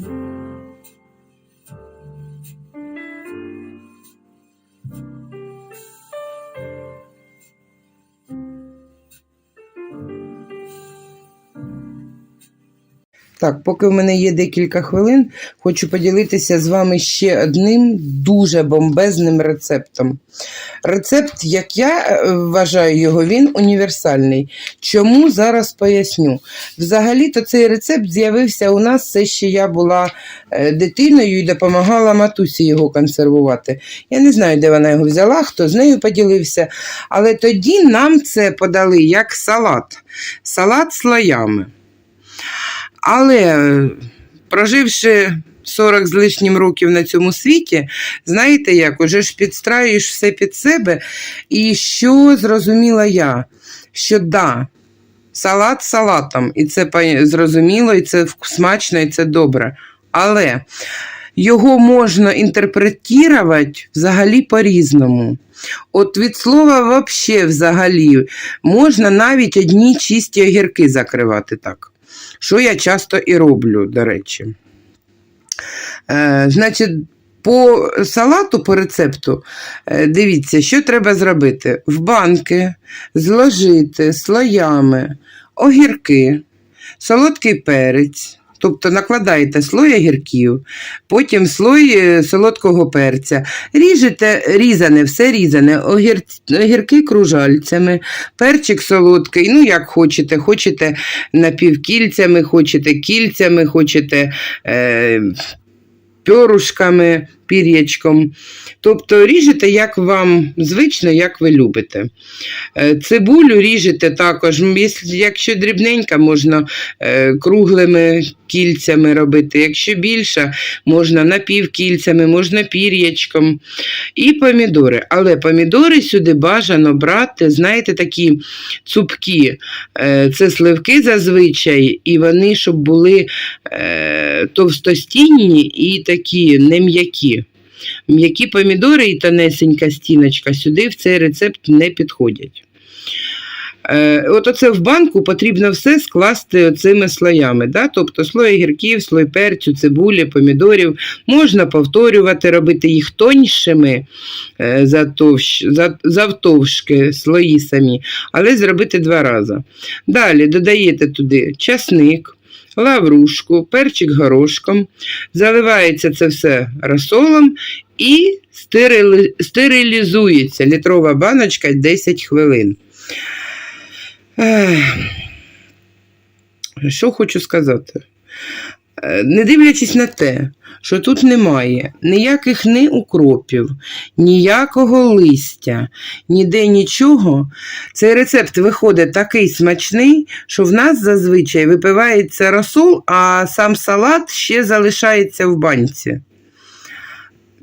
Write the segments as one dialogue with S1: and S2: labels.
S1: Thank you. Так, поки в мене є декілька хвилин, хочу поділитися з вами ще одним дуже бомбезним рецептом. Рецепт, як я е, вважаю його, він універсальний. Чому зараз поясню. Взагалі-то цей рецепт з'явився у нас це ще я була е, дитиною і допомагала матусі його консервувати. Я не знаю, де вона його взяла, хто з нею поділився. Але тоді нам це подали як салат. Салат слоями. Але е, проживши 40 з лишнім років на цьому світі, знаєте як, уже ж підстраюєш все під себе. І що зрозуміла я? Що да, салат салатом, і це зрозуміло, і це смачно, і це добре. Але його можна інтерпретувати взагалі по-різному. От від слова вообще взагалі можна навіть одні чисті огірки закривати так що я часто і роблю, до речі. Е, значить, по салату, по рецепту, е, дивіться, що треба зробити. В банки зложити слоями огірки, солодкий перець. Тобто накладаєте слой огірків, потім слой е, солодкого перця, ріжете різане, все різане, огір, огірки кружальцями, перчик солодкий, ну як хочете, хочете напівкільцями, хочете кільцями, хочете е, пьорушками, пір'ячком. Тобто ріжете, як вам звично, як ви любите. Е, Цибулю ріжете також, якщо- дрібненька, можна е, круглими кільцями робити. Якщо більша, можна напівкільцями, можна пір'ячком. І помідори. Але помідори сюди бажано брати, знаєте, такі цупкі. Е, Це сливки зазвичай, і вони, щоб були товстостінні і такі не м'які. Помідори і тонесенька стіночка сюди в цей рецепт не підходять. Е, от оце в банку потрібно все скласти цими слоями. Да? Тобто слой огірків, слой перцю, цибулі, помідорів. Можна повторювати, робити їх тоньшими е, завтовшки слої самі, але зробити два рази. Далі додаєте туди часник, лаврушку, перчик горошком, заливається це все розсолом і стерилізується літрова баночка 10 хвилин. Що хочу сказати? Е, Не дивлячись на те, що тут немає ніяких ні укропів, ніякого листя, ніде нічого, цей рецепт виходить такий смачний, що в нас зазвичай випивається розсол, а сам салат ще залишається в банці.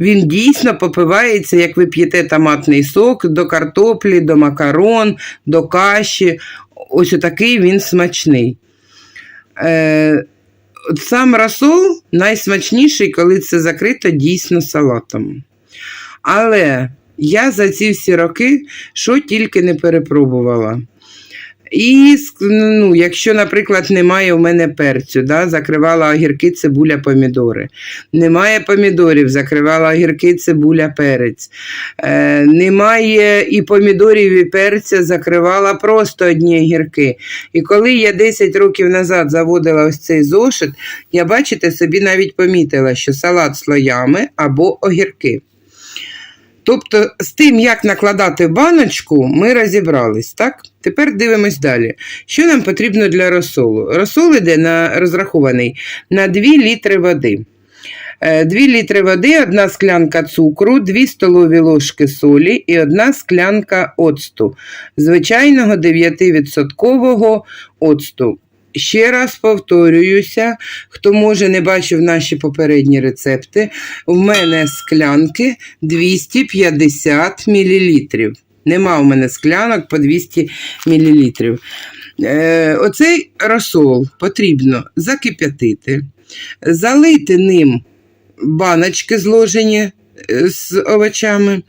S1: Він дійсно попивається, як ви п'єте томатний сок до картоплі, до макарон, до каші. Ось отакий він смачний. Е, сам расол найсмачніший, коли це закрито дійсно салатом. Але я за ці всі роки що тільки не перепробувала. І ну, якщо, наприклад, немає у мене перцю, да, закривала огірки, цибуля, помідори. Немає помідорів, закривала огірки, цибуля, перець. Е, немає і помідорів, і перця, закривала просто одні огірки. І коли я 10 років назад заводила ось цей зошит, я, бачите, собі навіть помітила, що салат слоями або огірки. Тобто, з тим, як накладати баночку, ми розібрались, так? Тепер дивимось далі. Що нам потрібно для розсолу? Розсол іде на, розрахований на 2 літри води. 2 літри води, 1 склянка цукру, 2 столові ложки солі і 1 склянка оцту. Звичайного 9% оцту. Ще раз повторююся, хто може не бачив наші попередні рецепти, в мене склянки 250 мл. Нема у мене склянок по 200 мл. Е, оцей розсол потрібно закип'ятити, залити ним баночки зложені е, з овочами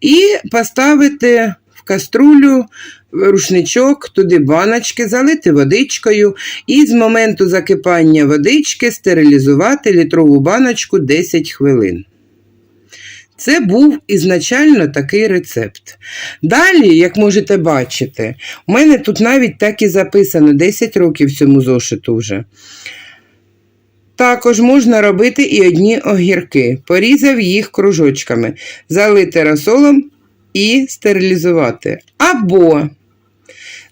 S1: і поставити в каструлю рушничок, туди баночки, залити водичкою і з моменту закипання водички стерилізувати літрову баночку 10 хвилин. Це був ізначально такий рецепт. Далі, як можете бачити, у мене тут навіть так і записано 10 років цьому зошиту вже. Також можна робити і одні огірки. Порізав їх кружочками, залити розсолом і стерилізувати. Або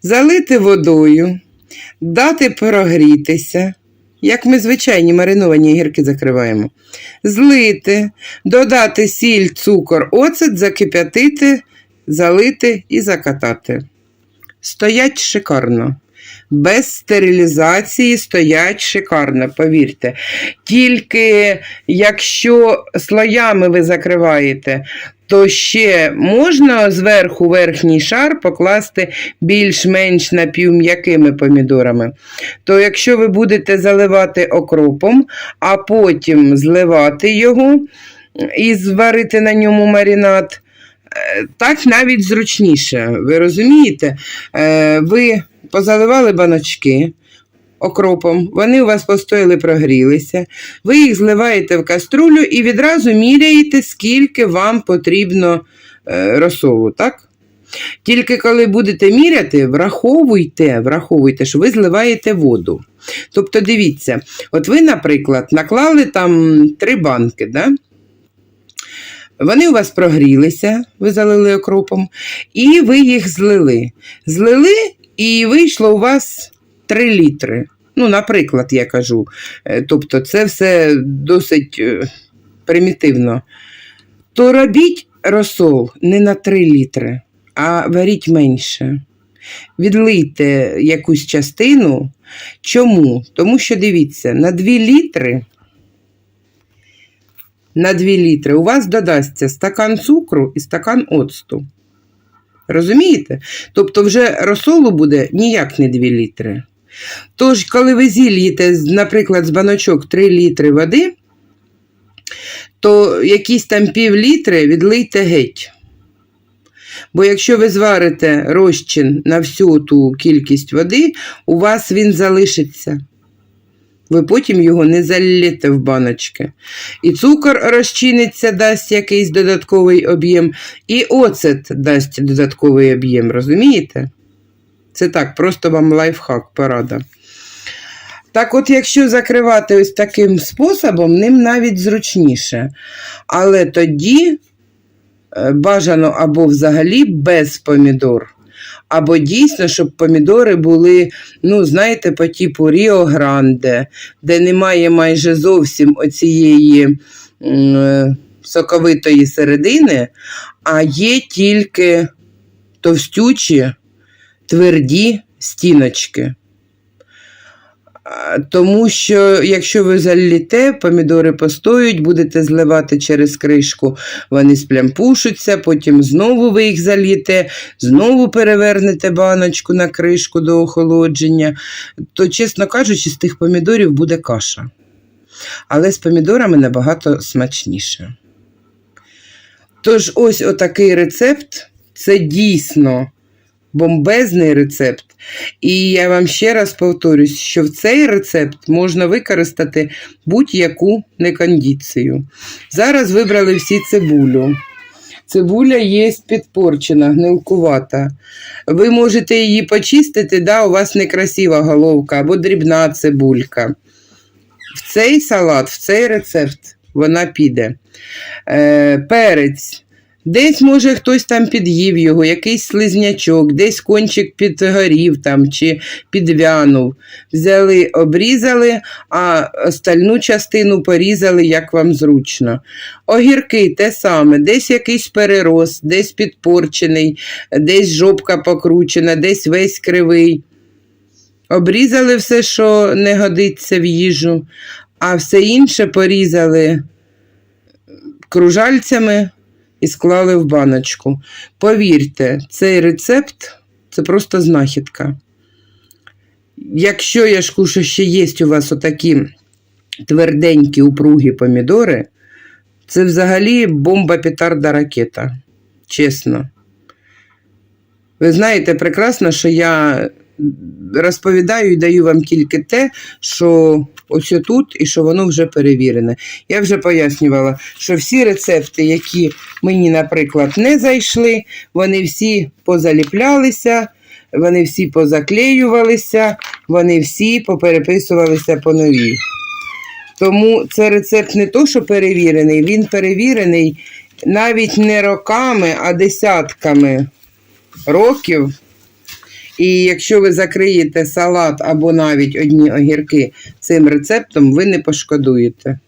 S1: залити водою, дати прогрітися, як ми звичайні мариновані огірки закриваємо. Злити, додати сіль, цукор, оцет, закип'ятити, залити і закатати. Стоять шикарно. Без стерилізації стоять шикарно, повірте. Тільки якщо слоями ви закриваєте, то ще можна зверху верхній шар покласти більш-менш напівм'якими помідорами. То якщо ви будете заливати окропом, а потім зливати його і зварити на ньому маринад, е, так навіть зручніше. Ви розумієте? Е, Ви позаливали баночки окропом, вони у вас постояли, прогрілися. Ви їх зливаєте в каструлю і відразу міряєте, скільки вам потрібно е, розсолу, так? Тільки коли будете міряти, враховуйте, враховуйте, що ви зливаєте воду. Тобто, дивіться, от ви, наприклад, наклали там три банки, да? Вони у вас прогрілися, ви залили окропом, і ви їх злили. Злили, і вийшло у вас 3 літри. Ну, наприклад, я кажу. Е, Тобто, це все досить е, примітивно. То робіть розсол не на 3 літри, а варіть менше. Відлийте якусь частину. Чому? Тому що дивіться, на 2 літри. На 2 літри у вас додасться стакан цукру і стакан оцту. Розумієте? Тобто вже розсолу буде ніяк не 2 літри. Тож, коли ви зільєте, наприклад, з баночок 3 літри води, то якісь там пів літри відлийте геть. Бо якщо ви зварите розчин на всю ту кількість води, у вас він залишиться. Ви потім його не заллєте в баночки. І цукор розчиниться, дасть якийсь додатковий об'єм, і оцет дасть додатковий об'єм, розумієте? Це так, просто вам лайфхак, порада. Так от, якщо закривати ось таким способом, ним навіть зручніше. Але тоді е, бажано або взагалі без помідор, або дійсно, щоб помідори були, ну, знаєте, по типу Ріо Гранде, де немає майже зовсім оцієї е, соковитої середини, а є тільки товстючі, тверді стіночки. Тому що, якщо ви заліте, помідори постоють, будете зливати через кришку, вони сплямпушуться, потім знову ви їх заліте, знову перевернете баночку на кришку до охолодження, то, чесно кажучи, з тих помідорів буде каша. Але з помідорами набагато смачніше. Тож, ось отакий рецепт це дійсно бомбезний рецепт. І я вам ще раз повторюсь, що в цей рецепт можна використати будь-яку некондицію. Зараз вибрали всі цибулю. Цибуля є підпорчена, гнилкувата. Ви можете її почистити, да, у вас некрасива головка або дрібна цибулька. В цей салат, в цей рецепт вона піде. Е, перець. Десь, може, хтось там під'їв його, якийсь слизнячок, десь кончик підгорів там чи підвянув. Взяли, обрізали, а остальну частину порізали, як вам зручно. Огірки те саме, десь якийсь перерос, десь підпорчений, десь жопка покручена, десь весь кривий. Обрізали все, що не годиться в їжу, а все інше порізали кружальцями і склали в баночку. Повірте, цей рецепт це просто знахідка. Якщо я ж ще є у вас отакі тверденькі упругі помідори, це взагалі бомба петарда ракета. Чесно. Ви знаєте прекрасно, що я розповідаю і даю вам тільки те, що ось тут і що воно вже перевірене. Я вже пояснювала, що всі рецепти, які мені, наприклад, не зайшли, вони всі позаліплялися, вони всі позаклеювалися, вони всі попереписувалися по новій. Тому це рецепт не то, що перевірений, він перевірений навіть не роками, а десятками років. І якщо ви закриєте салат або навіть одні огірки цим рецептом, ви не пошкодуєте.